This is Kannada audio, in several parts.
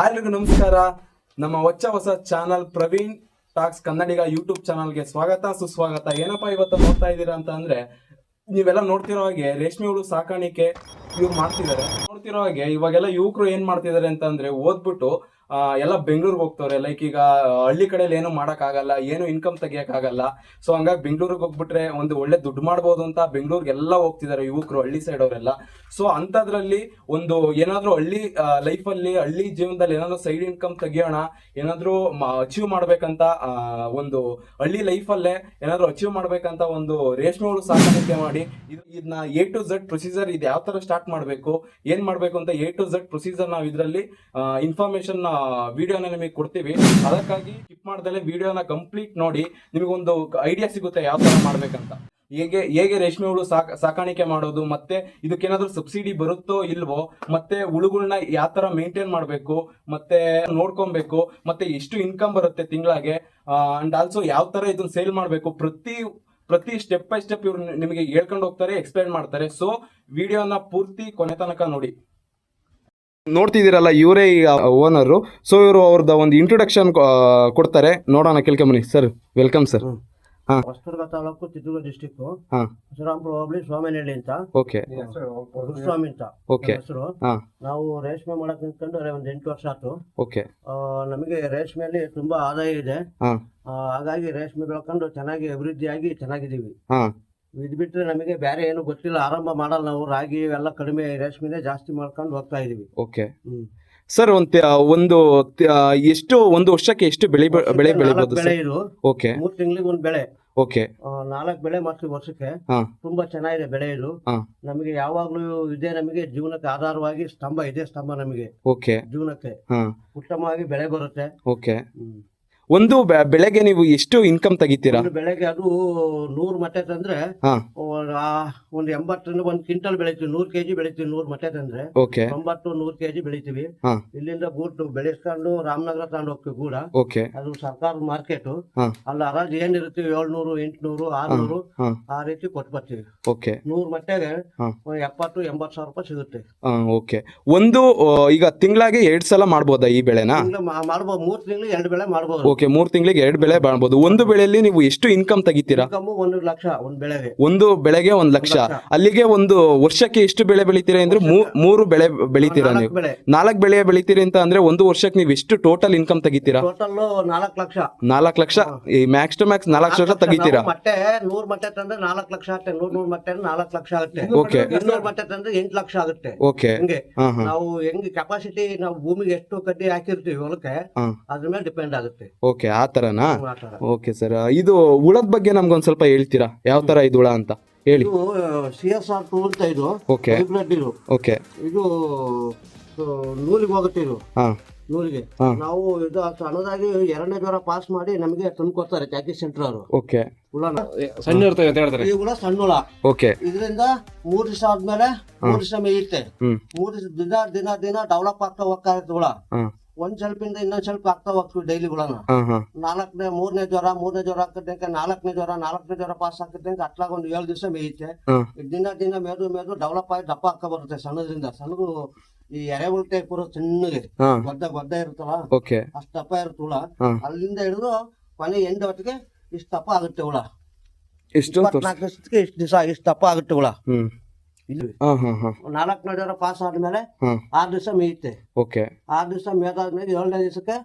ಎಲ್ಲರಿಗೂ ನಮಸ್ಕಾರ. ನಮ್ಮ ಹೊಚ್ಚ ಹೊಸ channel Praveen talks Kannadiga YouTube ಚಾನಲ್ಗೆ ಸ್ವಾಗತ, ಸುಸ್ವಾಗತ. ಏನಪ್ಪಾ ಇವತ್ತು ನೋಡ್ತಾ ಇದ್ದೀರಾ ಅಂತ ಅಂದ್ರೆ, ನೀವೆಲ್ಲ ನೋಡ್ತಿರೋ ಹಾಗೆ ರೇಷ್ಮೆ ಹುಳು ಸಾಕಾಣಿಕೆ ಇವ್ರು ಮಾಡ್ತಿದ್ದಾರೆ. ನೋಡ್ತಿರೋ ಹಾಗೆ ಇವಾಗೆಲ್ಲ ಯುವಕರು ಏನ್ ಮಾಡ್ತಿದ್ದಾರೆ ಅಂತ ಅಂದ್ರೆ ಓದ್ಬಿಟ್ಟು ಎಲ್ಲ ಬೆಂಗಳೂರಿಗೆ ಹೋಗ್ತವ್ರೆ. ಲೈಕ್ ಈಗ ಹಳ್ಳಿ ಕಡೆಯಲ್ಲಿ ಏನು ಮಾಡೋಕ್ಕಾಗಲ್ಲ, ಏನು ಇನ್ಕಮ್ ತೆಗಿಯೋಕ್ಕಾಗಲ್ಲ. ಸೊ ಹಂಗಾಗಿ ಬೆಂಗಳೂರಿಗೆ ಹೋಗ್ಬಿಟ್ರೆ ಒಂದು ಒಳ್ಳೆ ದುಡ್ಡು ಮಾಡ್ಬೋದು ಅಂತ ಬೆಂಗಳೂರಿಗೆ ಎಲ್ಲ ಹೋಗ್ತಿದ್ದಾರೆ ಯುವಕರು, ಹಳ್ಳಿ ಸೈಡ್ ಅವರೆಲ್ಲ ಸೊ ಅಂಥದ್ರಲ್ಲಿ ಒಂದು ಏನಾದ್ರೂ ಹಳ್ಳಿ ಲೈಫಲ್ಲಿ ಹಳ್ಳಿ ಜೀವನದಲ್ಲಿ ಏನಾದರೂ ಸೈಡ್ ಇನ್ಕಮ್ ತೆಗಿಯೋಣ, ಏನಾದರೂ ಅಚೀವ್ ಮಾಡ್ಬೇಕಂತ ಒಂದು ಹಳ್ಳಿ ಲೈಫಲ್ಲೇ ಏನಾದರೂ ಅಚೀವ್ ಮಾಡಬೇಕಂತ ಒಂದು ರೇಷ್ಮೆ ಹುಳು ಸಾಕಾಣಿಕೆ ಮಾಡಿ, ಇದು- ಇದನ್ನ ಎ ಟು ಝಡ್ ಪ್ರೊಸೀಜರ್ ಇದು ಯಾವ ಥರ ಸ್ಟಾರ್ಟ್ ಮಾಡಬೇಕು, ಏನು ಮಾಡಬೇಕು ಅಂತ ಎ ಟು ಝಡ್ ಪ್ರೊಸೀಜರ್ ನಾವು ಇದರಲ್ಲಿ ಇನ್ಫಾರ್ಮೇಶನ್ ವಿಡಿಯೋನ ನಿಮಗೆ ಕೊಡ್ತೀವಿ. ಅದಕ್ಕಾಗಿ ಟಿಪ್ ಮಾಡ್ದಲೆ ವಿಡಿಯೋನ ಕಂಪ್ಲೀಟ್ ನೋಡಿ ನಿಮಗೊಂದು ಐಡಿಯಾ ಸಿಗುತ್ತೆ ಯಾವ ಥರ ಮಾಡ್ಬೇಕಂತ. ಹೇಗೆ ಹೇಗೆ ರೇಷ್ಮೆ ಹುಳು ಸಾಕ, ಸಾಕಾಣಿಕೆ ಮಾಡೋದು, ಮತ್ತೆ ಇದಕ್ಕೇನಾದ್ರೂ ಸಬ್ಸಿಡಿ ಬರುತ್ತೋ ಇಲ್ವೋ, ಮತ್ತೆ ಹುಳುಗಳನ್ನ ಯಾವ ತರ ಮೇಂಟೈನ್ ಮಾಡಬೇಕು, ಮತ್ತೆ ನೋಡ್ಕೊಬೇಕು, ಮತ್ತೆ ಎಷ್ಟು ಇನ್ಕಮ್ ಬರುತ್ತೆ ತಿಂಗಳಾಗೆ ಅಂಡ್ ಆಲ್ಸೋ ಯಾವ ತರ ಇದನ್ನ ಸೇಲ್ ಮಾಡಬೇಕು, ಪ್ರತಿ ಪ್ರತಿ ಸ್ಟೆಪ್ ಬೈ ಸ್ಟೆಪ್ ಇವ್ರು ನಿಮಗೆ ಹೇಳ್ಕೊಂಡು ಹೋಗ್ತಾರೆ ಎಕ್ಸ್ಪ್ಲೈನ್ ಮಾಡ್ತಾರೆ. ಸೊ ವಿಡಿಯೋನ ಪೂರ್ತಿ ಕೊನೆ ತನಕ ನೋಡಿ. ನೋಡ್ತಿದ್ದೀರಲ್ಲ ಇವರೇ ಈಗ ಓನರು ಸೊ ಇವರು ಅವ್ರದ್ದು ಒಂದು ಇಂಟ್ರೊಡಕ್ಷನ್ ಕೊಡ್ತಾರೆ. ನೋಡೋಣ ಕೇಳ್ಕೊಂಬನಿ sir welcome sir Hosadurga taluk Chitradurga district ಹಾ. ಶ್ರೀರಾಮ್ಪುರ ಹೋಬಳಿ ಸ್ವಾಮಿನಹಳ್ಳಿ ಅಂತ. ಓಕೆ. ಗುರುಸ್ವಾಮಿ ಅಂತ. ಓಕೆ. ಹೆಸರು. ಹಾ. ನಾವು ರೇಷ್ಮೆ ಮಾಡಕ್ ನಿಂತ್ಕೊಂಡು ಒಂದು ಎಂಟು ವರ್ಷ ಆಯ್ತು. ಓಕೆ. ಆ, ನಮಗೆ ರೇಷ್ಮೆಯಲ್ಲಿ ತುಂಬಾ ಆದಾಯ ಇದೆ. ಹಾ. ಆ, ಹಾಗಾಗಿ ರೇಷ್ಮೆ ಬೆಳ್ಕೊಂಡು ಚೆನ್ನಾಗಿ ಅಭಿವೃದ್ಧಿಯಾಗಿ ಚೆನ್ನಾಗಿದ್ದೀವಿ. ಹಾ. ಇದು ಬಿಟ್ರೆ ನಮಗೆ ಬೇರೆ ಏನು ಗೊತ್ತಿಲ್ಲ. ಆರಂಭ ಮಾಡಲ್ಲ ನಾವು. ರಾಗಿ ಎಲ್ಲ ಕಡಿಮೆ ರೇಷ್ಮೆನೇ ಜಾಸ್ತಿ ಮಾಡ್ಕೊಂಡು ಹೋಗ್ತಾ ಇದೀವಿ. ಓಕೆ. ಹ್ಮ್. ಸರ್ ಒಂದು ಒಂದು ತ- ಎಷ್ಟು ಒಂದು ವರ್ಷಕ್ಕೆ ಎಷ್ಟು ಬೆಳೆ ಬೆ- ಬೆಳೆ ನಾಲ್ಕು ಬೆಳೆ ಸರ್? ಇದು. ಓಕೆ. ಮೂರ್ ತಿಂಗಳಿಗೆ ಒಂದ್ ಬೆಳೆ. ಓಕೆ. ಆ, ನಾಲ್ಕು ಬೆಳೆ ಮಾಡ್ತೀವಿ ವರ್ಷಕ್ಕೆ. ಹಾ. ತುಂಬಾ ಚೆನ್ನಾಗಿದೆ ಬೆಳೆ ಇದು. ಹಾ. ನಮಗೆ ಯಾವಾಗ್ಲೂ ಇದೆ ನಮಗೆ ಜೀವನಕ್ಕೆ ಆಧಾರವಾಗಿ ಸ್ತಂಭ ಇದೆ ಸ್ತಂಭ ನಮಗೆ. ಓಕೆ. ಜೀವನಕ್ಕೆ. ಹಾ. ಉತ್ತಮವಾಗಿ ಬೆಳೆ ಬರುತ್ತೆ. ಓಕೆ. ಒಂದು ಬೆ- ಬೆಳೆಗೆ ನೀವು ಎಷ್ಟು ಇನ್ಕಮ್ ತೆಗಿತೀರಾ? ಒಂದು ಬೆಳೆಗೆ ಅದು ನೂರು ಮಟ್ಟೆ ತಂದ್ರೆ ಹಾ. ಒಂದು ಆ- ಒಂದ್ ಎಂಬತ್ತರಿಂದ ಒಂದು ಕ್ವಿಂಟಲ್ ಬೆಳಿತೀವಿ. ನೂರು ಕೆಜಿ ಬೆಳಿತೀವಿ ನೂರು ಮಟ್ಟೆ ತಂದ್ರೆ. ಓಕೆ. ತೊಂಬತ್ತು ನೂರು ಕೆಜಿ ಬೆಳಿತೀವಿ. ಹಾ. ಇಲ್ಲಿಂದ ಗೂಟು ಬೆಳೆಸ್ಕೊಂಡು ರಾಮನಗರ ತಗೊಂಡು ಹೋಗ್ತೀವಿ ಕೂಡ. ಓಕೆ. ಅದು ಸರ್ಕಾರದ ಮಾರ್ಕೆಟ್. ಹಾ. ಅಲ್ಲಿ ಹರಾಜು ಏನಿರುತ್ತೆ ಏಳ್ನೂರು ಎಂಟುನೂರು ಆರ್ನೂರು ಹಾ. ಆ ರೀತಿ ಕೊಟ್ಟು ಬರ್ತೀವಿ. ಓಕೆ. ನೂರು ಮಟ್ಟೆಗೆ ಹಾ. ಒಂದು ಎಪ್ಪತ್ತು ಎಂಬತ್ತು ಸಾವಿರ ರೂಪಾಯಿ ಸಿಗುತ್ತೆ. ಆ, ಓಕೆ. ಒಂದು ಆ, ಈಗ ತಿಂಗಳಾಗಿ ಎರಡ್ ಸಲ ಮಾಡ್ಬೋದಾ ಈ ಬೆಳೆನ? ತಿಂಗ್ಳು ಮಾ- ಮಾಡ್ಬೋದು ಮೂರು ತಿಂಗಳು ಎರಡು ಬೆಳೆ ಮಾಡ್ಬೋದು. ಓಕೆ ಮೂರ್ ತಿಂಗಳಿಗೆ ಎರಡು ಬೆಳೆ ಬಾಳ್ಬಹುದು ಒಂದು ಬೆಳೆಯಲ್ಲಿ ನೀವು ಎಷ್ಟು ಇನ್ಕಮ್ ತೆಗಿತೀರಾ? ಕಮ್ಮು ಒಂದು ಲಕ್ಷ ಒಂದು ಬೆಳೆಗೆ. ಒಂದು ಬೆಳೆಗೆ ಒಂದ್ ಲಕ್ಷ. ಅಲ್ಲಿಗೆ ಒಂದು ವರ್ಷಕ್ಕೆ ಎಷ್ಟು ಬೆಳೆ ಬೆಳಿತೀರಾ ಅಂದ್ರೆ ಮೂ- ಮೂರು ಬೆಳೆ ಬೆಳಿತೀರಾ ನೀವು? ಬೆಳೆ. ನಾಲ್ಕು ಬೆಳೆ ಬೆಳಿತೀರಿ ಅಂತ ಅಂದ್ರೆ ಒಂದು ವರ್ಷಕ್ಕೆ ನೀವು ಎಷ್ಟು ಟೋಟಲ್ ಇನ್ಕಮ್ ತೆಗಿತೀರಾ? ಟೋಟಲ್ ನಾಲ್ಕು ಲಕ್ಷ. ನಾಲ್ಕು ಲಕ್ಷ? ಈ ಮ್ಯಾಕ್ಸ್ ಟು ಮ್ಯಾಕ್ಸ್ ನಾಲ್ಕು ಲಕ್ಷ ತೆಗಿತೀರಾ? ಮತ್ತೆ ಮೊಟ್ಟೆ ನೂರ್ ಮೊಟ್ಟೆ ತಂದ್ರೆ ನಾಲ್ಕು ಲಕ್ಷ ಆಗುತ್ತೆ ನೂರ್ ನೂರ್ ಮೊಟ್ಟೆ ನಾಲ್ಕು ಲಕ್ಷ ಆಗುತ್ತೆ. Okay. ಇನ್ನೂರು ಮೊಟ್ಟೆ ತಂದ್ರೆ ಎಂಟು ಲಕ್ಷ ಆಗುತ್ತೆ. ಓಕೆ ಹಿಂಗೆ. ಹಾ ಹಾ. ನಾವು ಹೆಂಗ್ ಕೆಪಾಸಿಟಿ ನಾವು ಭೂಮಿಗೆ ಎಷ್ಟು ಕಡ್ಡಿ ಹಾಕಿರ್ತೀವಿ ಹೊಲಕ್ಕೆ ಹಾ. ಅದ್ರ ಮೇಲೆ ಡಿಪೆಂಡ್ ಆಗುತ್ತೆ. ಓಕೆ ಆ ತರನಾ? Okay sir. ಇದು ಹುಳದ ಬಗ್ಗೆ ನಮ್ಗೊಂದು ಸ್ವಲ್ಪ ಹೇಳ್ತೀರಾ? ಯಾವ ತರ ಇದು ಹುಳ ಅಂತ? ಹೇಳಿ. ಇದು ಸಿ ಎಸ್ ಆರ್ ಟೂ ಅಂತ ಇದು. ಓಕೆ. ಹೈಬ್ರಿಡ್ ಇದು. ಓಕೆ. ಇದು ಆ, ನೂಲಿಗೆ ಹೋಗುತ್ತೆ ಇದು. ಹಾಂ. ನೂಲಿಗೆ. ಹಾ. ನಾವು ಇದು ಸಣ್ಣದಾಗಿ ಎರಡನೇ ಜ್ವರ ಪಾಸ್ ಮಾಡಿ ನಮಗೆ ತಂದ್ಕೊಡ್ತಾರೆ ಚಾಕಿ ಸೆಂಟರ್ ಅವರು. ಓಕೆ. ಹುಳನ ಸಣ್ಣ ಇರ್ತವೆ ಅಂತ ಹೇಳ್ತಾರೆ. ಈ ಹುಳ ಸಣ್ಣ ಹುಳ ಓಕೆ. ಇದರಿಂದ ಮೂರ್ ದಿವಸ ಆದ್ಮೇಲೆ ಮೂರ್ ದಿವಸ ಮೇಯುತ್ತೆ. ಹ್ಮ್. ಮೂರ್ ದಿವಸ ದಿನ ದಿನ ದಿನ ಡೆವಲಪ್ ಆಗ್ತಾ ಹೋಗ್ತಾ ಇರುತ್ತೆ ಹುಳ ಹಾಂ. ಒಂದ್ ಸ್ವಲ್ಪಿಂದ ಇನ್ನೊಂದ್ ಸ್ವಲ್ಪ ಆಗ್ತಾ ಹೋಗ್ತೀವಿ ಡೈಲಿ ಹುಳನ ಹಾಂ ಹಾಂ. ನಾಲ್ಕನೇ ಮೂರನೇ ಜ್ವರ ಮೂರನೇ ಜ್ವರ ಹಾಕಿದ್ದಂಗೆ ನಾಲ್ಕನೇ ಜ್ವರ ನಾಲ್ಕನೇ ಜ್ವರ ಪಾಸ್ ಹಾಕಿದ್ದಂಗೆ ಅಟ್ಲಾಗ ಒಂದು ಏಳು ದಿವಸ ಮೇಯುತ್ತೆ. ದಿನ ದಿನ ಮೇದು ಮೇದು ಡೆವಲಪ್ ಆಗಿ ದಪ್ಪ ಆಗ್ತಾ ಬರುತ್ತೆ ಸಣ್ಣದ್ರಿಂದ. ಸಣ್ಣದು ಈ ಎರೆಹುಳ ಟೈಪ್ ಹಾಂ. ಗೊದ್ದ ಗೊದ್ದ ಇರುತ್ತಲ್ಲ? ಅಷ್ಟು ದಪ್ಪ ಇರುತ್ತೆ ಹುಳ. ಅಲ್ಲಿಂದ ಹಿಡಿದು ಕೊನೆ ಎಂಡ್ ಹೊತ್ತಿಗೆ ಇಷ್ಟು ದಪ್ಪ ಆಗುತ್ತೆ ಹುಳ. ಇಷ್ಟು ಇಷ್ಟು ದಿವಸ ಇಷ್ಟು ದಪ್ಪ ಆಗುತ್ತೆ ಹುಳ. ಇಲ್ಲಿ ನಾಲ್ಕನೇ ಜ್ವರ ಪಾಸ್ ಆದ್ಮೇಲೆ ಆರು ದಿವಸ ಮೇಯುತ್ತೆ. ಓಕೆ. ಆರು ದಿವಸ ಮೇದಾದ್ಮೇಲೆ ಏಳನೇ ದಿವಸಕ್ಕೆ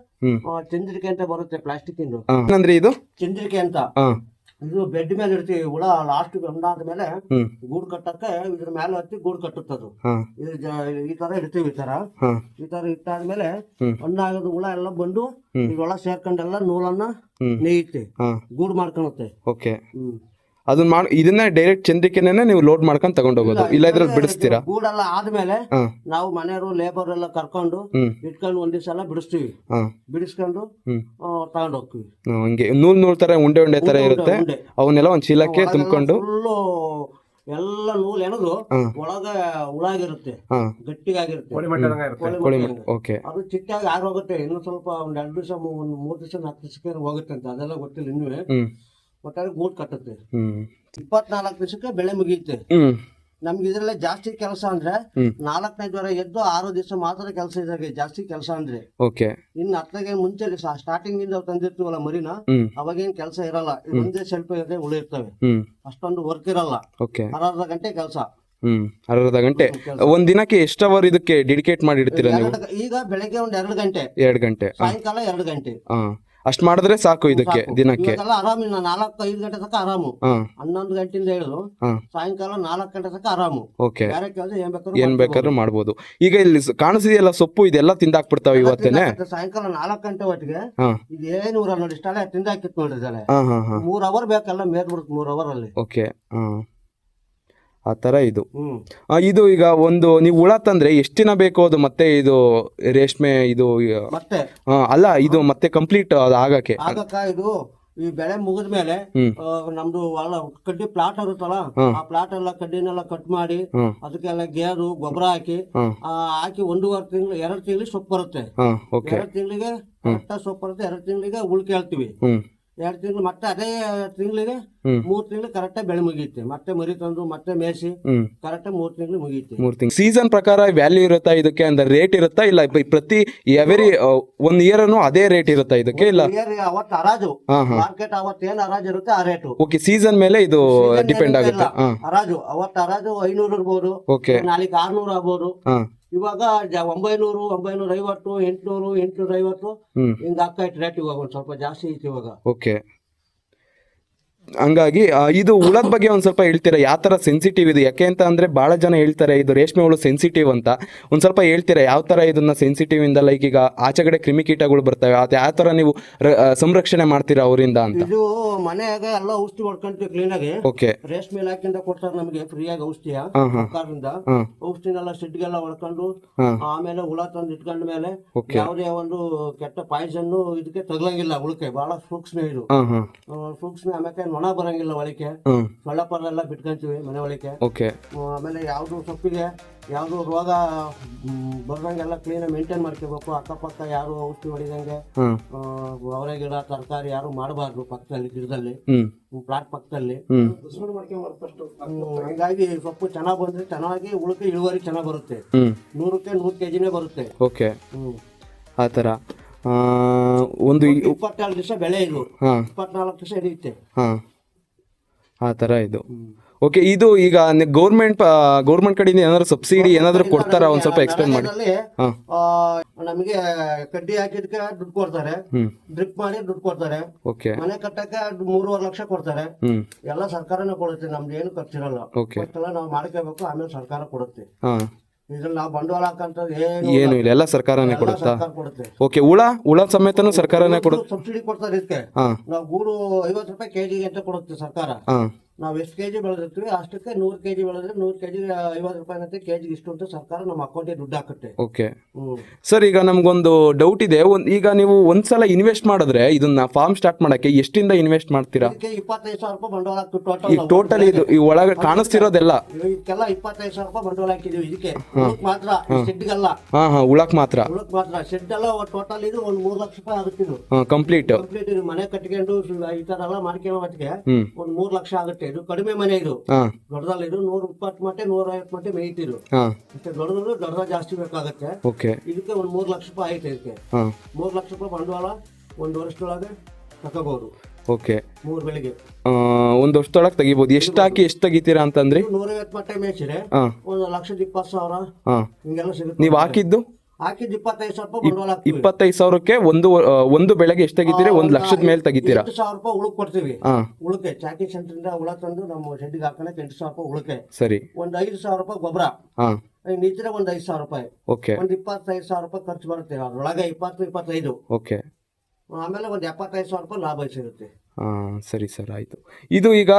ಚಂದ್ರಿಕೆ ಅಂತ ಬರುತ್ತೆ ಪ್ಲಾಸ್ಟಿಕ್ ಇಂದು. ಅಂದ್ರೆ ಇದು? ಚಂದ್ರಿಕೆ ಅಂತ. ಇದು ಬೆಡ್ ಮೇಲೆ ಇಡ್ತೀವಿ ಹುಳ ಲಾಸ್ಟ್ ಬಂದಾದ್ಮೇಲೆ ಗೂಡ್ ಗೂಡು ಕಟ್ಟಕ್ಕೆ ಇದ್ರ ಮೇಲೆ ಹತ್ತಿ ಗೂಡು ಕಟ್ಟುತ್ತದು. ಇದು ಈ ತರ ಇಡ್ತೀವಿ ಈ ತರ. ಈ ತರ ಇಟ್ಟಾದ್ಮೇಲೆ ಒಂದಾಗದ ಹಣ್ಣಾಗದ ಹುಳ ಎಲ್ಲ ಬಂದು. ಇದ್ರೊಳ ಸೇರ್ಕೊಂಡೆಲ್ಲ ನೂಲನ್ನ ನೇಯುತ್ತೆ. ಗೂಡು ಮಾಡ್ಕೊಳುತ್ತೆ. ಓಕೆ. ಹ್ಮ್. ಅದನ್ನ ಮಾಡ ಇದನ್ನ ಡೈರೆಕ್ಟ್ ಚಂದ್ರಿಕೆನೇ ನೀವು ಲೋಡ್ ಮಾಡ್ಕೊಂಡು ತಗೊಂಡೋಗೋದು ಇಲ್ಲ ಇದ್ರಲ್ಲಿ ಬಿಡಿಸ್ತೀರಾ? ಗೂಡೆಲ್ಲ ಆದ್ಮೇಲೆ ಹಾಂ. ನಾವು ಮನೆಯವರು ಲೇಬರ್ ಎಲ್ಲ ಕರ್ಕೊಂಡು ಇಟ್ಕೊಂಡು ಒಂದ್ ದಿವಸ ಎಲ್ಲ ಬಿಡಿಸ್ತೀವಿ. ಹಾಂ. ಬಿಡಿಸ್ಕೊಂಡು ತಗೊಂಡ್ ತಗೊಂಡು ಹೋಗ್ತೀವಿ. ಹಂಗೆ. ನೂಲ್ ನೂಲ್ ತರ ಉಂಡೆ ಉಂಡೆ ತರ ಇರುತ್ತೆ. ಉಂಡೆ. ಅವನ್ನೆಲ್ಲ ಒಂದ್ ಚೀಲಕ್ಕೆ ತುಂಬಿಕೊಂಡು ಫುಲ್ಲು ಎಲ್ಲ ನೂಲ್ ಎಣದು ಹಾಂ. ಒಳಗ ಹುಳಾಗಿರುತ್ತೆ ಹಾಂ. ಗಟ್ಟಿಗಾಗಿರುತ್ತೆ. ಕೋಳಿ ಕೋಳಿ ಮೊಟ್ಟೆ. ಓಕೆ. ಅದು ಚಿಕ್ಕಾಗಿ ಆಗೋಗುತ್ತೆ. ಇನ್ನು ಸ್ವಲ್ಪ ಒಂದ್ ಎರಡು ದಿವಸ ಒಂದ್ ಮೂರ್ ದಿವಸ ನಾಲ್ಕು ದಿವಸಕ್ಕೆ ಹೋಗುತ್ತೆ ಅಂತ. ಅದೆಲ್ಲ ಗೊತ್ತಿಲ್ಲ ಇನ್ನೂ ಹ್ಮ್. ಒಟ್ಟಾರೆ ಗೂಡ್ ಕಟ್ಟುತ್ತೆ. ಇಪ್ಪತ್ನಾಲ್ಕು ದಿವಸಕ್ಕೆ ಬೆಳೆ ಮುಗಿಯುತ್ತೆ. ನಮ್ಗೆ ಇದ್ರಲ್ಲೇ ಜಾಸ್ತಿ ಕೆಲಸ ಅಂದ್ರೆ ನಾಲ್ಕನೇ ಜ್ವರ ವಾರ ಎದ್ದು ಆರು ದಿವಸ ಮಾತ್ರ ಕೆಲಸ ಇದ್ರಾಗೆ ಜಾಸ್ತಿ ಕೆಲಸ ಅಂದ್ರೆ. ಇನ್ನು ಅತ್ಲಾಗೆ ಮುಂಚೆ ಸ್ಟಾರ್ಟಿಂಗ್ ಇಂದ ತಂದಿರ್ತೀವಲ್ಲ ಮರಿನ ಅವಾಗೇನ್ ಕೆಲಸ ಇರಲ್ಲ. ಮುಂದೆ ಒಂದೇ ಸ್ವಲ್ಪ ಇದ್ರೆ ಉಳಿರ್ತವೆ ಅಷ್ಟೊಂದು ವರ್ಕ್ ಇರಲ್ಲ. ಅರ್ಧ ಗಂಟೆ ಕೆಲಸ. ಅರ್ಧ ಗಂಟೆ. ಒಂದ್ ದಿನಕ್ಕೆ ಎಷ್ಟು ಅವರ್ ಇದಕ್ಕೆ ಡೆಡಿಕೇಟ್ ಮಾಡಿ ಇಡ್ತೀರಾ ನೀವು ಈಗ ಬೆಳಗ್ಗೆ ಒಂದ್ ಎರಡು ಗಂಟೆ. ಎರಡು ಗಂಟೆ. ಸಾಯಂಕಾಲ ಎರಡು ಗಂಟೆ. ಅಷ್ಟ್ ಮಾಡಿದ್ರೆ ಸಾಕು ಇದಕ್ಕೆ. ದಿನಕ್ಕೆ. ಇವಾಗೆಲ್ಲ ಆರಾಮಿಲ್ಲ ನಾಲ್ಕು ಐದು ಗಂಟೆ ತನಕ ಆರಾಮು. ಹಾ. ಹನ್ನೊಂದು ಗಂಟೆಯಿಂದ ಹಿಡಿದು ಹಾ. ಸಾಯಂಕಾಲ ನಾಲ್ಕು ಗಂಟೆ ತನಕ ಆರಾಮು. ಓಕೆ. ಬೇರೆ ಕೆಲಸ ಏನ್ ಬೇಕಾದ್ರೂ ಏನ್. ಬೇಕಾದ್ರೂ ಮಾಡ್ಬೋದು. ಈಗ ಇಲ್ಲಿ ಸ- ಕಾಣಿಸಿದೆಯಲ್ಲ ಸೊಪ್ಪು ಇದೆಲ್ಲ ತಿಂದಾಕ್ಬಿಡ್ತಾವ ಇವತ್ತೇನೆ? ಮತ್ತೆ ಸಾಯಂಕಾಲ ನಾಲ್ಕು ಗಂಟೆ ಹೊತ್ತಿಗೆ ಹಾ. ಇದೇನು ಊರ ನೋಡಿ ಇಷ್ಟಲ್ಲ ತಿಂದಾಕಿತ್ ನೋಡಿದ್ದಾಳೆ ಹಾ ಹಾ ಹಾ. ಮೂರ್ ಅವರ್ ಬೇಕಲ್ಲ ಮೇಲ್ ಬಿಡುತ್ತೆ ಮೂರ್ ಅವರ್ ಅಲ್ಲಿ. ಓಕೆ ಹಾ. ಆ ತರ ಇದು. ಆ, ಇದು ಈಗ ಒಂದು ನೀವು ಹುಳ ತಂದ್ರೆ ಎಷ್ಟು ದಿನ ಬೇಕು ಅದು ಮತ್ತೆ ಇದು ರೇಷ್ಮೆ ಇದು ಮತ್ತೆ? ಆ, ಅಲ್ಲ ಇದು ಮತ್ತೆ ಕಂಪ್ಲೀಟ್ ಅದು ಆಗಕ್ಕೆ. ಆಗಕ್ಕ ಇದು ಈ ಬೆಳೆ ಮುಗಿದ ಮೇಲೆ ನಮ್ದು ಅಲ್ಲ ಕಡ್ಡಿ ಪ್ಲಾಟ್ ಇರುತ್ತಲ್ಲ ಆ ಪ್ಲಾಟ್ ಎಲ್ಲ ಕಡ್ಡಿನೆಲ್ಲ ಕಟ್ ಮಾಡಿ ಹ್ಮ್ ಅದಕ್ಕೆಲ್ಲ ಗೇರು ಗೊಬ್ಬರ ಹಾಕಿ ಹ್ಮ್ ಆ, ಹಾಕಿ ಒಂದೂವರೆ ತಿಂಗಳು ಎರಡು ತಿಂಗಳಿಗೆ ಸೊಪ್ಪು ಬರುತ್ತೆ. ಹಾ ಓಕೆ ಎರಡು ತಿಂಗಳಿಗೆ ಸೊಪ್ಪು ಬರುತ್ತೆ ಎರಡು ತಿಂಗಳಿಗೆ ಉಳ್ಕೆ ಹೇಳ್ತೀವಿ ಹ್ಮ್. ಎರಡು ತಿಂಗಳು ಮತ್ತೆ ಅದೇ ತಿಂಗಳಿಗೆ ಮೂರ್ ತಿಂಗಳು ಕರೆಕ್ಟ್ ಬೆಳೆ ಮುಗಿಯುತ್ತೆ. ಮತ್ತೆ ಮರಿ ತಂದು ಮತ್ತೆ ಮೇಸಿ ಕರೆಕ್ಟ್ ಮೂರ್ ತಿಂಗಳು ಮುಗಿಯುತ್ತೆ. ಮೂರ್ ತಿಂಗ್ ಸೀಸನ್ ಪ್ರಕಾರ ವ್ಯಾಲ್ಯೂ ಇರುತ್ತಾ ಇದಕ್ಕೆ? ಅಂದ್ರೆ ರೇಟ್ ಇರುತ್ತಾ ಇಲ್ಲ? ಪ್ರತಿ ಎವರಿ ಒಂದ್ ಇಯರ್ ಅನ್ನು ಅದೇ ರೇಟ್ ಇರುತ್ತಾ ಇದಕ್ಕೆ? ಇಲ್ಲ? ಅವತ್ತು ಹರಾಜು. ಮಾರ್ಕೆಟ್ ಅವತ್ತು ಏನ್ ಹರಾಜು ಇರುತ್ತೆ ಆ ರೇಟ್ ಓಕೆ ಸೀಸನ್ ಮೇಲೆ ಇದು ಡಿಪೆಂಡ್ ಆಗುತ್ತೆ. ಹರಾಜು. ಅವತ್ತು ಹರಾಜು ಐನೂರು ಇರ್ಬೋದು ಓಕೆ ನಾಳೆಗೆ ಆರ್ನೂರು ಆಗ್ಬೋದು. ಇವಾಗ ಜ- ಒಂಬೈನೂರು ಒಂಬೈನೂರ ಐವತ್ತು ಎಂಟ್ನೂರು ಎಂಟುನೂರ ಐವತ್ತು ಹ್ಮ್. ಹಿಂಗ ಆಗ್ತೈತೆ ರೇಟ್ ಇವಾಗ ಒಂದ್ ಸ್ವಲ್ಪ ಜಾಸ್ತಿ ಐತಿ ಇವಾಗ. ಓಕೆ ಹಂಗಾಗಿ ಇದು ಹುಳದ ಬಗ್ಗೆ ಒಂದ್ ಸ್ವಲ್ಪ ಹೇಳ್ತೀರಾ? ಯಾವ ತರ ಸೆನ್ಸಿಟಿವ್ ಇದು? ಯಾಕೆ ಅಂತ ಅಂದ್ರೆ ಬಹಳ ಜನ ಹೇಳ್ತಾರೆ ಇದು ರೇಷ್ಮೆ ಹುಳು ಸೆನ್ಸಿಟಿವ್ ಅಂತ. ಒಂದ್ ಸ್ವಲ್ಪ ಹೇಳ್ತೀರಾ ಯಾವ ತರ ಇದನ್ನ ಸೆನ್ಸಿಟಿವ್ ಇಂದ ಲೈಕ್ ಈಗ ಆಚೆಗಡೆ ಕ್ರಿಮಿಕೀಟಗಳು ಬರ್ತವೆ ಅದು ಯಾವ ತರ ನೀವು ಸಂರಕ್ಷಣೆ ಮಾಡ್ತೀರಾ ಅವರಿಂದ ಅಂತ? ಇದು ಮನೆಯಾಗ ಎಲ್ಲ ಔಷಧಿ ಹೊಡ್ಕೊಂತೀವಿ ಕ್ಲೀನ್ ಆಗಿ. ಓಕೆ. ರೇಷ್ಮೆ ಇಲಾಖೆಯಿಂದ ಕೊಡ್ತಾರೆ ನಮಗೆ ಫ್ರೀಯಾಗಿ ಔಷಧಿಯ ಹಾ ಹಾ. ಸರ್ಕಾರದಿಂದ. ಹಾ. ಔಷಧಿನೆಲ್ಲ ಸಿಡ್ಗೆಲ್ಲ ಹೊಡ್ಕೊಂಡು ಹಾ. ಆಮೇಲೆ ಹುಳ ತಂದು ಇಟ್ಕೊಂಡ ಮೇಲೆ ಯಾವುದೇ ಒಂದು ಕೆಟ್ಟ ಪಾಯ್ಸನ್ನು ಇದಕ್ಕೆ ತಗಲಂಗಿಲ್ಲ ಹುಳಕ್ಕೆ ಬಹಳ ಸೂಕ್ಷ್ಮ ಇದು. ಹಾ ಹಾ. ಆ, ಸೂಕ್ಷ್ಮ ಆಮೇಲೆ ನೊಣ ಬರಂಗಿಲ್ಲ ಒಳಕ್ಕೆ. ಹ್ಮ್. ಸೊಳ್ಳೆ ಪರ ಎಲ್ಲ ಬಿಟ್ಕೊಂತೀವಿ ಮನೆ ಒಳಕ್ಕೆ. ಓಕೆ. ಆಮೇಲೆ ಯಾವುದು ಸೊಪ್ಪಿಗೆ ಯಾವುದು ರೋಗ ಬರದಂಗೆಲ್ಲ ಕ್ಲೀನ್ ಮೇಂಟೈನ್ ಮಾಡ್ಕೋಬೇಕು. ಅಕ್ಕಪಕ್ಕ ಯಾರು ಔಷಧಿ ಹೊಡಿದಂಗೆ ಅವರೇ ಗಿಡ ತರಕಾರಿ ಯಾರು ಮಾಡಬಾರ್ದು ಪಕ್ಕದಲ್ಲಿ ಗಿಡದಲ್ಲಿ. ಪ್ಲಾಟ್ ಪಕ್ಕದಲ್ಲಿ. ಹಂಗಾಗಿ ಸೊಪ್ಪು ಚೆನ್ನಾಗ್ ಬಂದ್ರೆ ಚೆನ್ನಾಗಿ ಉಳಿಕೆ ಇಳುವರಿ ಚೆನ್ನಾಗಿ ಬರುತ್ತೆ. ನೂರಕ್ಕೆ ನೂರು ಕೆಜಿನೇ ಬರುತ್ತೆ. ಓಕೆ. ಹ್ಮ್. ಆ ಆ, ಒಂದು ಇಪ್ಪತ್ನಾಲ್ಕು ದಿವಸ ಬೆಳೆ ಇದು. ಹಾ. ಇಪ್ಪತ್ನಾಲ್ಕು ದಿವಸ ಹಿಡಿಯುತ್ತೆ. ಹಾ. ಆ ಥರ ಇದು. ಓಕೆ ಇದು ಈಗ ಗೌರ್ಮೆಂಟ್ ಗೌರ್ಮೆಂಟ್ ಕಡೆಯಿಂದ ಏನಾದ್ರು ಸಬ್ಸಿಡಿ ಏನಾದ್ರು ಕೊಡ್ತಾರಾ? ಒಂದ್ ಸ್ವಲ್ಪ ಎಕ್ಸ್ಪ್ಲೇನ್ ಮಾಡಿ. ನಮಗೆ ಕಡ್ಡಿ ಹಾಕಿದ್ಕ ದುಡ್ಡು ಕೊಡ್ತಾರೆ. ಡ್ರಿಪ್ ಮಾಡಿ ದುಡ್ಡು ಕೊಡ್ತಾರೆ. ಓಕೆ ಮನೆ ಕಟ್ಟಕ್ಕೆ ದ್- ಮೂರುವರೆ ಲಕ್ಷ ಕೊಡ್ತಾರೆ. ಎಲ್ಲ ಸರ್ಕಾರನೇ ಕೊಡುತ್ತೆ ನಮ್ದು ಏನು ಖರ್ಚಿರಲ್ಲ. ನಾವು ಮಾಡ್ಕೋಬೇಕು ಆಮೇಲೆ ಸರ್ಕಾರ ಕೊಡುತ್ತೆ. ಇದ್ರಲ್ಲಿ ನಾವು ಬಂಡವಾಳ ಹಾಕಂತ ಏನು ಏನು ಇಲ್ಲ ಎಲ್ಲ ಸರ್ಕಾರನೇ ಕೊಡುತ್ತಾ? ಸರ್ಕಾರ ಕೊಡುತ್ತೆ. ಓಕೆ ಹುಳ ಹುಳ ಸಮೇತನು ಸರ್ಕಾರನೇ ಕೊಡುತ್ತೆ. ಸಬ್ಸಿಡಿ ಕೊಡ್ತಾರೆ ಇದಕ್ಕೆ. ಹಾ. ನಾವು ಗೂಡು ಐವತ್ತು ರೂಪಾಯಿ ಕೆಜಿಗೆ ಅಂತ ಕೊಡುತ್ತೆ ಸರ್ಕಾರ. ಹಾ. ನಾವು ಎಷ್ಟು ಕೆಜಿ ಬೆಳೆದಿರ್ತೀವಿ ಅಷ್ಟಕ್ಕೆ ನೂರು ಕೆಜಿ ಬೆಳೆದ್ರೆ ನೂರು ಕೆಜಿ ಐವತ್ತು ರೂಪಾಯಿ ಅಂತ ಕೆಜಿಗೆ ಇಷ್ಟು ಅಂತ ಸರ್ಕಾರ ನಮ್ಮ ಅಕೌಂಟಿಗೆ ದುಡ್ಡು ಹಾಕುತ್ತೆ. ಓಕೆ ಸರ್ ಈಗ ನಮ್ಗೊಂದು ಡೌಟ್ ಇದೆ. ಒಂದ್ ಈಗ ನೀವು ಒಂದ್ಸಲ ಇನ್ವೆಸ್ಟ್ ಮಾಡಿದ್ರೆ ಇದನ್ನ ಫಾರ್ಮ್ ಸ್ಟಾರ್ಟ್ ಮಾಡಕ್ಕೆ ಎಷ್ಟಿಂದ ಇನ್ವೆಸ್ಟ್ ಮಾಡ್ತೀರಾ? ಇದಕ್ಕೆ ಇಪ್ಪತ್ತೈದು ಸಾವಿರ ರೂಪಾಯಿ ಬಂಡವಾಳ ಹಾಕ್ತೀವಿ ಈಗ ಟೋಟಲ್ ಟೋಟಲ್ ಇದು ಈ ಒಳಗೆ ಕಾಣಿಸ್ತಿರೋದೆಲ್ಲ? ಇದಕ್ಕೆಲ್ಲ ಇಪ್ಪತ್ತೈದು ಸಾವಿರ ರೂಪಾಯಿ ಬಂಡವಾಳ ಹಾಕಿದೀವಿ ಇದಕ್ಕೆ. ಉಳುಕ್ ಮಾತ್ರ ಶೆಡ್ಗೆಲ್ಲ ಹಾ ಹಾ ಉಳಕ್ ಮಾತ್ರ. ಉಳಕ್ ಮಾತ್ರ. ಶೆಡ್ ಎಲ್ಲ ಟೋಟಲ್ ಇದು ಒಂದು ಮೂರು ಲಕ್ಷ ರೂಪಾಯಿ ಆಗುತ್ತೆ ಇದು. ಕಂಪ್ಲೀಟ್ ಕಂಪ್ಲೀಟ್ ಇದು. ಮನೆ ಕಟ್ಕೊಂಡು ಈ ತರ ಎಲ್ಲ ಮಾಡ್ಕೊಳ್ಳೋ ಮಟ್ಟಿಗೆ ಒಂದು ಮೂರು ಲಕ್ಷ ಆಗುತ್ತೆ. ಇದು ಕಡಿಮೆ ಮನೆ ಇದು. ದೊಡ್ಡದಲ್ಲ ಇದು ನೂರ ಇಪ್ಪತ್ತು ಮಟ್ಟೆ ನೂರ ಐವತ್ತು ಮಟ್ಟೆ ಮೇಯ್ತಿದ್ರು ಮತ್ತೆ ದೊಡ್ಡದು ದೊಡ್ಡದ ಜಾಸ್ತಿ ಬೇಕಾಗುತ್ತೆ. ಓಕೆ. ಇದಕ್ಕೆ ಒಂದ್ ಮೂರ್ ಲಕ್ಷ ರೂಪಾಯಿ ಆಯ್ತು ಇದಕ್ಕೆ. ಮೂರ್ ಲಕ್ಷ ರೂಪಾಯಿ ಬಂಡವಾಳ ಒಂದ್ ವರ್ಷದೊಳಗೆ ತಗೋಬಹುದು ಓಕೆ. ಮೂರ್ ಬೆಳಿಗ್ಗೆ. ಒಂದು ವರ್ಷದೊಳಗೆ ತೆಗಿಬಹುದು ಎಷ್ಟು ಹಾಕಿ ಎಷ್ಟು ತೆಗಿತೀರಾ ಅಂತಂದ್ರೆ? ನೂರ ಐವತ್ತು ಮಟ್ಟೆ ಮೇಯ್ಸಿದ್ರೆ ಒಂದ್ ಲಕ್ಷದ ಇಪ್ಪತ್ತು ಸಾವಿರ ಹಿಂಗೆಲ್ಲ ಸಿಗುತ್ತೆ. ನೀವು ಹಾಕಿದ್ದು? ಹಾಕಿದ್ದು ಇಪ್ಪತ್ತೈದು ಸಾವಿರ ರೂಪಾಯಿ ಬಂಡವಾಳ ಹಾಕ್ತೀವಿ. ಇಪ್ಪತ್ತೈದು ಸಾವಿರಕ್ಕೆ ಒಂದು ಒಂದು ಬೆಳೆಗೆ ಎಷ್ಟು ತೆಗಿತೀರಾ? ಒಂದು ಲಕ್ಷದ ಮೇಲೆ ತೆಗಿತೀರಾ? ಎಂಟು ಸಾವಿರ ರೂಪಾಯಿ ಉಳುಕ್ ಕೊಡ್ತೀವಿ. ಹಾ. ಉಳುಕೆ ಚಾಕಿ ಸೆಂಟ್ರಿಂದ ಹುಳ ತಂದು ನಮ್ಮ ಶೆಡ್ಡಿಗೆ ಹಾಕೋಣಕ್ಕೆ ಎಂಟು ಸಾವಿರ ರೂಪಾಯಿ ಉಳುಕೆ ಸರಿ. ಒಂದು ಐದು ಸಾವಿರ ರೂಪಾಯಿ ಗೊಬ್ಬರ. ಹಾ. ನಿಂತಿದ್ರೆ ಒಂದು ಐದು ಸಾವಿರ ರೂಪಾಯಿ. ಓಕೆ. ಒಂದು ಇಪ್ಪತ್ತೈದು ಸಾವಿರ ರೂಪಾಯಿ ಖರ್ಚು ಬರುತ್ತೆ. ಅದ್ರೊಳಗೆ ಇಪ್ಪತ್ತು ಇಪ್ಪತ್ತೈದು. ಓಕೆ. ಆಮೇಲೆ ಒಂದು ಎಪ್ಪತ್ತೈದು ಸಾವಿರ ರೂಪಾಯಿ ಲಾಭ ಸಿಗುತ್ತೆ. ಸರಿ ಸರ್ ಆಯ್ತು. ಇದು ಈಗ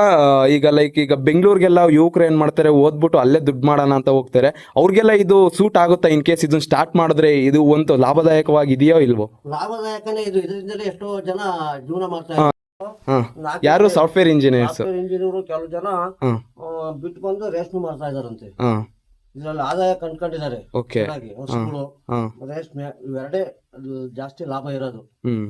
ಈಗ ಲೈಕ್ ಈಗ ಬೆಂಗಳೂರಿಗೆಲ್ಲ ಯುವಕರು ಏನು ಮಾಡ್ತಾರೆ ಓದ್ಬಿಟ್ಟು ಅಲ್ಲೇ ದುಡ್ಡು ಮಾಡೋಣ ಅಂತ ಹೋಗ್ತಾರೆ. ಅವ್ರಿಗೆಲ್ಲ ಇದು ಸೂಟ್ ಆಗುತ್ತಾ ಇನ್ ಕೇಸ್ ಇದನ್ನ ಸ್ಟಾರ್ಟ್ ಮಾಡಿದ್ರೆ ಇದು ಒಂದು ಲಾಭದಾಯಕವಾಗಿದೆಯೋ ಇಲ್ವೋ? ಲಾಭದಾಯಕನೇ ಇದು. ಇದರಿಂದಲೇ ಎಷ್ಟೋ ಜನ ಜೀವನ ಯಾರು ಸಾಫ್ಟ್ವೇರ್ ಇಂಜಿನಿಯರ್ಸ್ ಇಂಜಿನಿಯರ್ ಕೆಲವು ಜನ ಬಿಟ್ಕೊಂಡು ಬಿಟ್ಟು ಬಂದು ರೇಷ್ಮೆ ಮಾಡ್ತಾ ಇದಾರಂತೆ ಇದರಲ್ಲಿ ಆದಾಯ ಕಂಡ್ಕೊಂಡಿದ್ದಾರೆ. ಓಕೆ ಹಸುಗಳು ರೇಷ್ಮೆ ಇವೆರಡೇ ಜಾಸ್ತಿ ಲಾಭ ಇರೋದು. ಹ್ಮ್.